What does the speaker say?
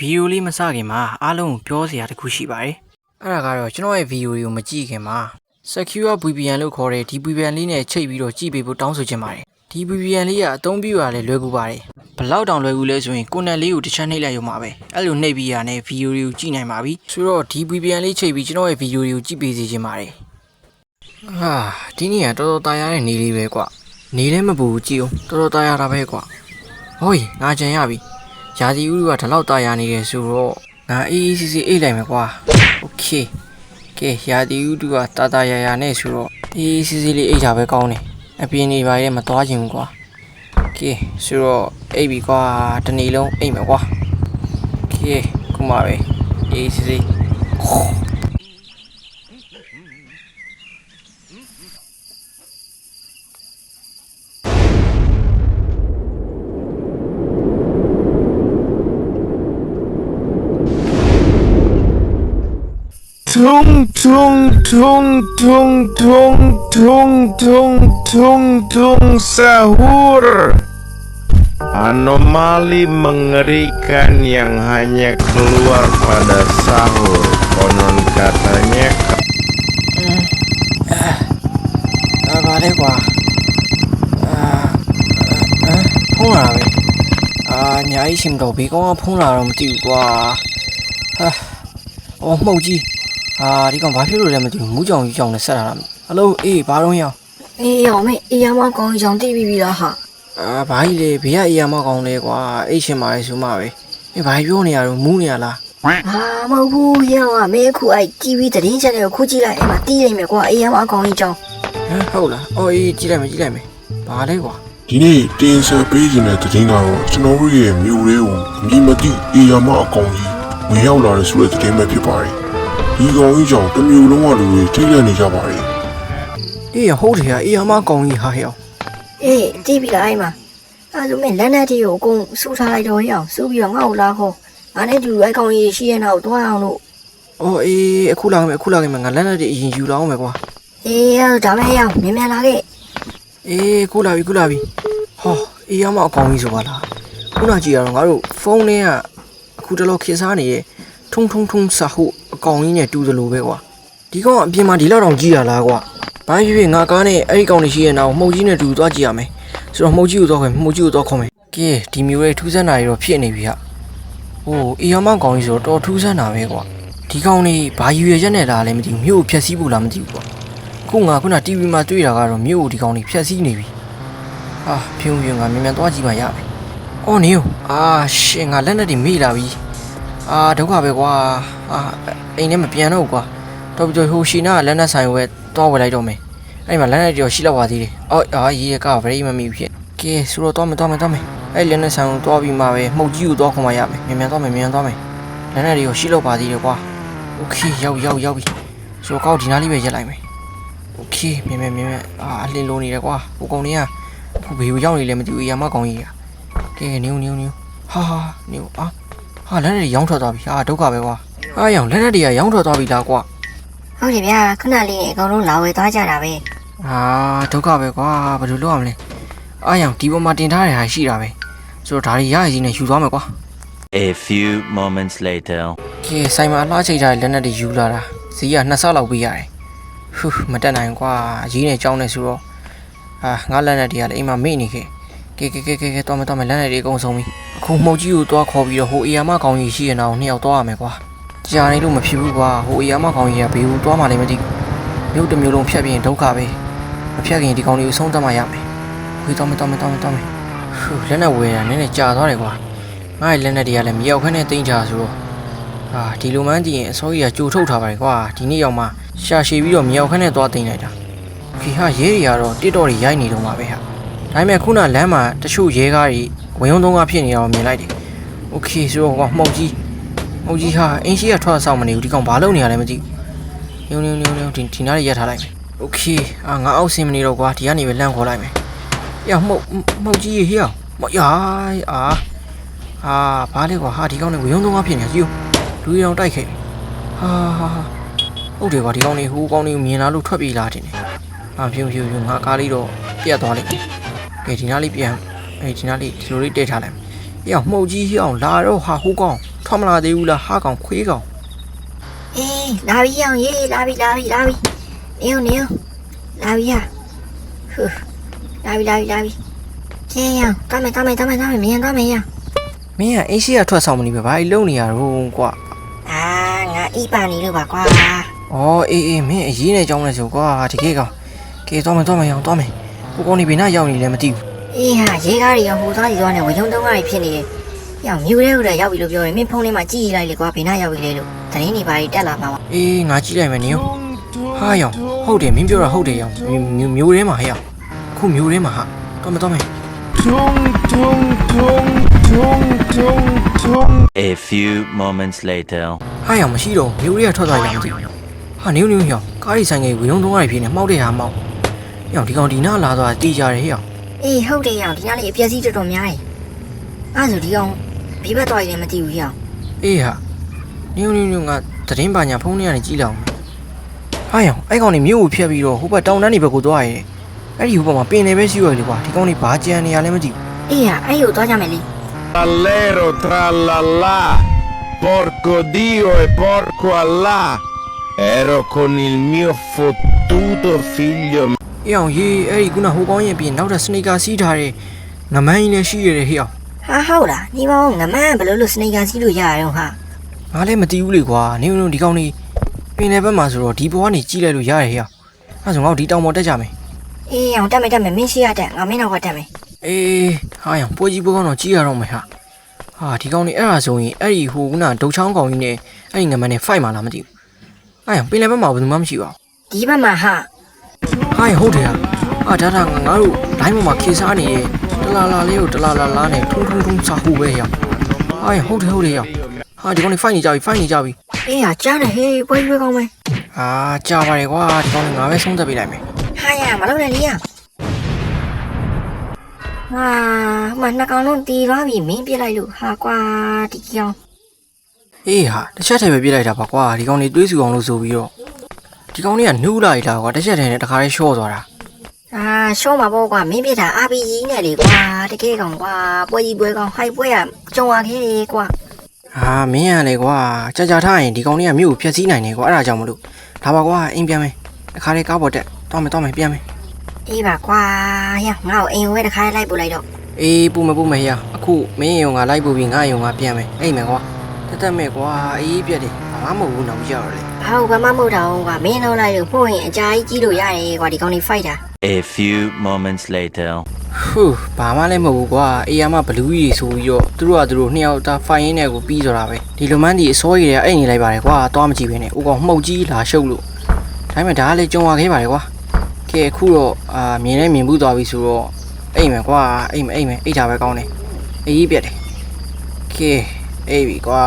ဗီဒီယိုလေးမစခင်မှာအားလုံးကိုပြောစရာတစ်ခုရှိပါတယ်အဲ့ဒါကတော့ကျွန်တော်ရဲ့ဗီဒီယိုတွေကိုမကြည့်ခင်မှာ Secure VPN လို့ခေါ်တဲ့ဒီ VPN လေးနဲ့ချိတ်ပြီးတော့ကြည့်ပေးဖို့တောင်းဆိုချင်ပါတယ်ဒီ VPN လေးကအသုံးပြုရလဲလွယ်ကူပါတယ်ဘလောက်တောင်လွယ်ကူလဲဆိုရင်ကိုယ်နဲ့လေးကိုတစ်ချက်နှိပ်လိုက်ရုံပါပဲအဲ့လိုနှိပ်ပြီးရတဲ့ဗီဒီယိုတွေကိုကြည့်နိုင်ပါပြီဆိုတော့ဒီ VPN လေးချိတ်ပြီးကျွန်တော်ရဲ့ဗီဒီယိုတွေကိုကြည့်ပေးစီချင်ပါတယ်ဟာဒီနေ့ကတော်တော်တာယာတဲ့နေလေးပဲကွာနေလည်းမပူဘူးကြည့်အောင်တော်တော်တာယာတာပဲကွာဟောငါကြံရပြီ ရာသီဥတုကဒီလောက်တာယာနေတယ်ဆိုတော့ငါအေးအေးဆေးဆေးအိတ်လိုက်မယ်ကွာโอเคကဲရာသီဥတုကတာတာယာယာနဲ့ဆိုတော့အေးအေးဆေးဆေးလေးအိတ်တာပဲကောင်းတယ်အပြင်နေပါရဲ့မသွားချင်ဘူးကွာကဲဆိုတော့အိတ်ပြီကွာတစ်နေ့လုံးအိတ်မယ်ကွာကဲခုမှပဲအေးအေးဆေးဆေး tung tung tung tung tung tung tung tung tung sahur anomali mengerikan yang hanya keluar pada sahur konon katanya အာပါလေကွာအာအာဖုန်းလာပဲအာညာကြီးရှင်တော့ဘေကောင်ကဖုန်းလာတော့မသိဘူးကွာဟာ အော်မှုတ်ကြီးအာဒီကောင်ဘာဖြစ်လို့လဲမသိဘူးမူးကြောင်ကြီးကြောင်နဲ့ဆက်လာတာဟယ်လိုအေးဘာတော့ရောအေးအောင်မေအေးရမကောင်းကြောင်တိပြီးပြီလားဟာအာဘာကြီးလေဘေးကအေးရမကောင်းလဲကွာအိတ်ရှင်ပါလေဆိုမှပဲအေးဘာပြောနေရတော့မူးနေရလားဟာမဟုတ်ဘူးရအောင်မေခုအိုက် TV သတင်းချန်နယ်ကိုခုကြည့်လိုက်အဲ့မှာတီးနေမယ်ကွာအေးရမကောင်းကြောင်ဟမ်ဟုတ်လားအော်အေးကြည့်လိုက်မယ်ကြည့်လိုက်မယ်ဘာလဲကွာဒီနေ့တင်ဆက်ပေးခြင်းတဲ့သတင်းကတော့ကျွန်တော်တို့ရဲ့မြို့လေးကိုအမည်မသိအေယာမအကောင်ကြီးဝင်ရောက်လာတဲ့ဆိုတဲ့သတင်းပဲဖြစ်ပါတယ်။ ဒီကောင်ကြီးကြောင့်တစ်မျိုးလုံးကလူတွေထိတ်လန့်နေကြပါတယ်အေးဟုတ်တယ်ဟာအေးရမကောင်းကြီးဟာဟဲ့အောင်အေးတီးပြီလားအဲ့မှာအဲ့ဒါမဲ့လက်နက်တီကိုအကုန်စူးထားလိုက်တော့ရအောင်စူးပြီးတော့ငါ့ကိုလာခေါ်ငါနဲ့တူအဲ့ကောင်ကြီးရှိရဲ့နောက်တော့အောင်လို့အော်အေးအခုလာမယ်အခုလာမယ်ငါလက်နဲ့တည်းအရင်ယူလာအောင်မယ်ကွာအေးအဲ့ဒါမဲ့ရအောင်မြန်မြန်လာခဲ့အေးခုလာပြီခုလာပြီဟောအေးရမအကောင်ကြီးဆိုပါလားခုနကြည့်ရတော့ငါတို့ဖုန်းထဲကအခုတလောခေတ်စားနေတဲ့ ထုံထုံထုံစာဟုအကောင်ကြီးနဲ့တူသလိုပဲကွာဒီကောင်ကအပြင်မှာဒီလောက်တောင်ကြည့်ရလားကွာဘာဖြစ်ဖြစ်ငါကားနဲ့အဲ့ဒီကောင်တွေရှိရဲ့နောက်မှုတ်ကြီးနဲ့တူသွားကြည့်ရမယ်ဆိုတော့မှုတ်ကြီးကိုသွားခွင့်မှုတ်ကြီးကိုသွားခေါ်မယ်ကဲဒီမျိုးရဲ့ထူးဆန်းတာတွေတော့ဖြစ်နေပြီဟာဟိုအေးရမကောင်ကြီးဆိုတော့တော်ထူးဆန်းတာပဲကွာဒီကောင်လေးဘာယူရရက်နဲ့လာလဲမသိဘူးမြို့ကိုဖျက်ဆီးဖို့လားမသိဘူးကွာခုငါခုန TV မှာတွေ့တာကတော့မြို့ကိုဒီကောင်တွေဖျက်ဆီးနေပြီ။ဟာဖြုံဖြုံငါမြန်မြန်သွားကြည့်မှရပြီ။အော်နေ။အာရှင်ငါလက်နဲ့တွေမေ့လာပြီ။ အာဒုက္ခပဲကွာ။အာအိမ်ထဲမပြန်တော့ဘူးကွာ။တော်ပြီတော်ဟိုရှိနာကလက်နဲ့ဆိုင်ဝဲသွားဝယ်လိုက်တော့မယ်။အဲ့ဒီမှာလက်နဲ့တွေတော့ရှိတော့ပါသေးတယ်။အော်အာရေကဗရိမမီဖြစ်။ကဲဆိုတော့သွားမယ်သွားမယ်သွားမယ်။အဲ့လက်နဲ့ဆိုင်ကိုသွားပြီးမှပဲမှုတ်ကြီးကိုသွားခေါ်မှရမယ်။မြန်မြန်သွားမယ်မြန်မြန်သွားမယ်။လက်နဲ့တွေရောရှိတော့ပါသေးတယ်ကွာ။โอเคရောက်ရောက်ရောက်ပြီ။ဆိုတော့ကောက်ဒီနားလေးပဲရက်လိုက်မယ်။ โอเคမြင်မြင်မြင်မြင်အာအလင်းလုံးနေတယ်ကွာဟိုကောင်တွေကဟိုဘေကိုရောက်နေလဲမသိဘူးအရာမကောင်ကြီးကကဲနေဦးနေဦးနေဦးဟာဟာနေဦးအာ ဟာလက်နဲ့တွေရောင်းထွက်သွားပြီဟာဒုက္ခပဲကွာအာရောင်လက်နဲ့တွေကရောင်းထွက်သွားပြီလားကွာဟုတ်တယ်ဗျာခဏလေးအကောင်လုံးလာဝယ်သွားကြတာပဲအာဒုက္ခပဲကွာဘယ်လိုလုပ်ရမလဲအာရောင်ဒီပေါ်မှာတင်ထားတဲ့ဟာရှိတာပဲဆိုတော့ဒါတွေရရည်နဲ့ယူသွားမယ်ကွာ A few moments later. ကဲဆိုင်မှာအလားချိတ်ထားတဲ့လက်နဲ့တွေယူလာတာဈေးကနှစ်ဆလောက်ပေးရတယ်ဟူးမတက်နိုင်ကွာရေးနေကြောင်းနေဆိုတော့အာငါလက်နဲ့တွေကလည်းအိမ်မှာမေ့နေခဲ့ ကဲကဲကဲကဲကဲတော်မယ်တော်မယ်လမ်းနယ်တွေအကုန်ဆုံးပြီအခုမှုတ်ကြီးကိုသွားခေါ်ပြီးတော့ဟိုအေယာမကောင်ကြီးရှိရအောင်နှစ်ယောက်သွားရမယ်ကွာကြာနေလို့မဖြစ်ဘူးကွာဟိုအေယာမကောင်ကြီးကဘေးကိုသွားမှလည်းမသိဘူးမြို့တစ်မျိုးလုံးဖြတ်ပြီးရင်ဒုက္ခပဲမဖြတ်ခင်ဒီကောင်လေးကိုဆုံးသတ်မှရမယ်ခွေးတော်မယ်တော်မယ်တော်မယ်တော်မယ်ဟူလက်နဲ့ဝယ်တာနည်းနည်းကြာသွားတယ်ကွာငါ့ရဲ့လက်နဲ့တွေကလည်းမရောက်ခနဲ့တင်းချဆိုတော့အာဒီလိုမှန်းကြည့်ရင်အစိုးရကကြိုထုတ်ထားပါတယ်ကွာဒီနေ့ရောက်မှရှာရှည်ပြီးတော့မြောက်ခနဲ့သွားတင်းလိုက်တာခေဟာရဲတွေကတော့တစ်တော်တွေရိုက်နေတော့မှာပဲဟာ ဒါပေမဲ့ခုနလမ်းမှာတချို့ရဲကားတွေဝင်ုံသုံးကားဖြစ်နေအောင်မြင်လိုက်တယ်။ Okay ဆိုတော့ကွာမှုတ်ကြီးမှုတ်ကြီးဟာအင်းရှိကထွက်ဆောင်မနေဘူးဒီကောင်ဘာလုပ်နေရလဲမသိဘူး။ညုံညုံညုံညုံဒီဒီနားလေးရက်ထားလိုက်မယ်။ Okay အာငါအောက်ဆင်းမနေတော့ကွာဒီကနေပဲလမ်းခေါ်လိုက်မယ်။ရမှုတ်မှုတ်ကြီးရေဟေ့အောင်မယားအာအာဘာလဲကွာဟာဒီကောင်နဲ့ဝင်ုံသုံးကားဖြစ်နေကြည့်လူရောင်တိုက်ခဲ့ပြီ။ဟာဟာဟာဟုတ်တယ်ကွာဒီကောင်နေဟိုကောင်နေမြင်လာလို့ထွက်ပြေးလာတယ်။အာဖြူဖြူဖြူငါကားလေးတော့ပြတ်သွားလိမ့်မယ်။ ကဲဒီနားလေးပြန်အေးဒီနားလေးဒီလိုလေးတိတ်ထားလိုက်။အေးအောင်မှုတ်ကြီးဟိအောင်လာတော့ဟာဟိုကောင်ထထွက်မလာသေးဘူးလားဟာကောင်ခွေးကောင်အေးလာပြီအောင်ရေးလာပြီလာပြီလာပြီနေဦးနေဦးလာပြီဟာဟူလာပြီလာပြီလာပြီကျင်းရအောင်တမ်းမယ်တမ်းမယ်တမ်းမယ်တမ်းမယ်မြန်တမ်းမယ်ရအောင်မင်းကအိရှိကထွက်ဆောင်မနေပဲဘာလို့လုံနေရတော့ကွာအာငါအိပါနေလို့ပါကွာ။အော်အေးအေးမင်းအရေးနဲ့ကြောင်းလဲဆိုကွာတကယ်ကောင်။ကဲတော့မယ်တော့မယ်အောင်တော့မယ်။ ကိုကောင်နေဘယ်နှရောက်နေလဲမသိဘူးအေးဟာရေးကားတွေရောဟိုသားတွေရောနဲ့ဝေချုံတုံးကားတွေဖြစ်နေတယ်။ရောင်မြူရဲဟိုလည်းရောက်ပြီလို့ပြောရင်မင်းဖုန်းလေးမှာကြည့်လိုက်လေကွာဘယ်နှရောက်ပြီလဲလို့သတင်းတွေဘာတွေတက်လာမှာပါ။အေးငါကြည့်လိုက်မယ်နေရော။ဟာရောင်ဟုတ်တယ်မင်းပြောတာဟုတ်တယ်ရောင်မျိုးမျိုးထဲမှာဟဲ့ရောင်။အခုမျိုးထဲမှာဟာတော့မယ်တော့မယ် Tung tung tung tung tung tung A few moments later. ။ဟာရောင်မရှိတော့မျိုးတွေကထွက်သွားရောင်မသိဘူး။ဟာနေနေရောင်ကားရီဆိုင်ကဝေယုံသုံးကားတွေဖြစ်နေမှောက်တဲ့ဟာမှောက်။ ရောင်ဒီကောင်ဒီနာလာသွားတီးကြတယ်ဟဲ့ရောင်။အေးဟုတ်တယ်ရောင်ဒီနားလေးအပြည့်စည်းတော်တော်များတယ်။အဲ့ဒါဆိုဒီကောင်ဘေးဘက်သွားရင်လည်းမသိဘူးရောင်။အေးဟာနေနေနေငါသတင်းပါညာဖုန်းထဲကနေကြည့်လောက်။ဟာရောင်အဲ့ကောင်နေမြို့ကိုဖျက်ပြီးတော့ဟိုဘက်တောင်တန်းတွေဘက်ကိုသွားရဲ။အဲ့ဒီဟိုဘက်မှာပင်နေပဲရှိရလေကွာဒီကောင်နေဘာကြံနေရလဲမသိဘူး။အေးဟာအဲ့ဒီကိုသွားကြမယ်လေ Allero tralala Porco Dio e porco Allah Ero con il mio fottuto figlio အေးအောင်ရေးအဲ့ဒီခုနဟိုကောင်းရင်ပြင်နောက်ထပ်စနေကာစီးထားတဲ့ငမန်းကြီးလည်းရှိရတယ်ဟေ့အောင်။ဟာဟုတ်လား။ဒီမောင်ငမန်းဘယ်လိုလို့စနေကာစီးလို့ရရအောင်ဟာငါလည်းမသိဘူးလေကွာနေဦးဒီကောင်နေပင်လည်းဘက်မှာဆိုတော့ဒီဘောကနေကြီးလိုက်လို့ရတယ်ဟေ့အောင်အဲ့ဆိုငါတို့ဒီတောင်ပေါ်တက်ကြမယ်။အေးအောင်တက်မယ်တက်မယ်မင်းရှိရတက်ငါမင်းနောက်ကတက်မယ်အေးဟာရပွဲကြီးပွဲကောင်းတော့ကြီးရတော့မယ်ဟာဟာဒီကောင်နေအဲ့ဒါဆိုရင်အဲ့ဒီဟိုခုနဒုတ်ချောင်းကောင်ကြီးနဲ့အဲ့ဒီငမန်းနဲ့ fight မှာလားမသိဘူးအဲ့ရပင်လည်းဘက်မှာဘယ်သူမှမရှိပါဘူး။ဒီဘက်မှာဟာ ဟာရဟုတ်တယ်ဟာအာဒါဒါငါတို့ဒိုင်းပေါ်မှာခေစားနေရဲ့တလာလာလေးကိုတလာလာလာနဲ့ထုံထုံထုံစာဟုပဲဟေ့အောင်ဟာရဟုတ်တယ်ဟုတ်တယ်ဟေ့အောင်ဟာဒီကောင်နေ fight နေကြပြီ fight နေကြပြီအေးဟာကြားတယ်ဟေးပွဲကြီးပွဲကောင်းမယ်အာကြာပါတယ်ကွာဒီကောင်ကငါပဲဆုံးသက်ပေးလိုက်မယ်။ဟာရမလုပ်နဲ့လေရ။ဟာမနှစ်ကောင်လုံးတီသွားပြီမင်းပြစ်လိုက်လို့ဟာကွာဒီကောင်အေးဟာတစ်ချက်တည်းပဲပြစ်လိုက်တာပါကွာဒီကောင်လေးတွေးစုအောင်လို့ဆိုပြီးတော့ ဒီကောင်လေးကနှူးလာ E လားကွာတစ်ချက်တည်းနဲ့တခါလေးရှော့သွားတာအာရှုံးမှာပေါ့ကွာမင်းပြစ်တာ RPG နဲ့လေကွာတကယ်ကောင်ကွာပွဲကြီးပွဲကောင်ဟိုက်ပွဲကကြုံရခဲ့လေကွာအာမင်းရလေကွာကြာကြာထားရင်ဒီကောင်လေးကမြို့ကိုဖျက်ဆီးနိုင်တယ်ကွာအဲ့ဒါကြောင့်မလို့ဒါပါကွာအိမ်ပြန်မယ်တခါလေးကားပေါ်တက်တော့မယ်တော့မယ်ပြန်မယ်အေးပါကွာဟဲ့ငါ့ကိုအိမ်ဝဲတစ်ခါလိုက်ပို့လိုက်တော့အေးပူမယ်ပူမယ်ရအခုမင်းရုံကလိုက်ပူပြီးငါရုံကပြန်မယ်အိမ်မယ်ကွာတက်တက်မဲ့ကွာအေးပြက်တယ်ဘာ မှမဟုတ်ဘူးတော့ကြောက်ရလေဘာလို့ဘာမှမဟုတ်တော့ကွာမင်းလုံးလိုက်လို့ပို့ရင်အကြာကြီးကြီးလို့ရတယ်ကွာဒီကောင်လေး fight တာ A few moments later. ဟူးဘာမှလည်းမဟုတ်ဘူးကွာအေးရမဘလူးကြီးဆိုပြီးတော့သူတို့ကသူတို့နှစ်ယောက်သားဖိုင်ရင်းနဲ့ကိုပြီးဆိုတာပဲဒီလိုမှန်းဒီအစိုးရတွေကအိမ်နေလိုက်ပါတယ်ကွာသွားမကြည့်ပဲနဲ့ဦးကောင်မှုတ်ကြီးလာရှုပ်လို့ဒါပေမဲ့ဒါကလည်းကြုံရခဲ့ပါတယ်ကွာကဲအခုတော့အာမြင်နေမြင်ဘူးသွားပြီဆိုတော့အိမ်မယ်ကွာအိမ်မယ်အိမ်မယ်အိတ်တာပဲကောင်းတယ်အေးပြက်တယ်ကဲအေးပြီကွာ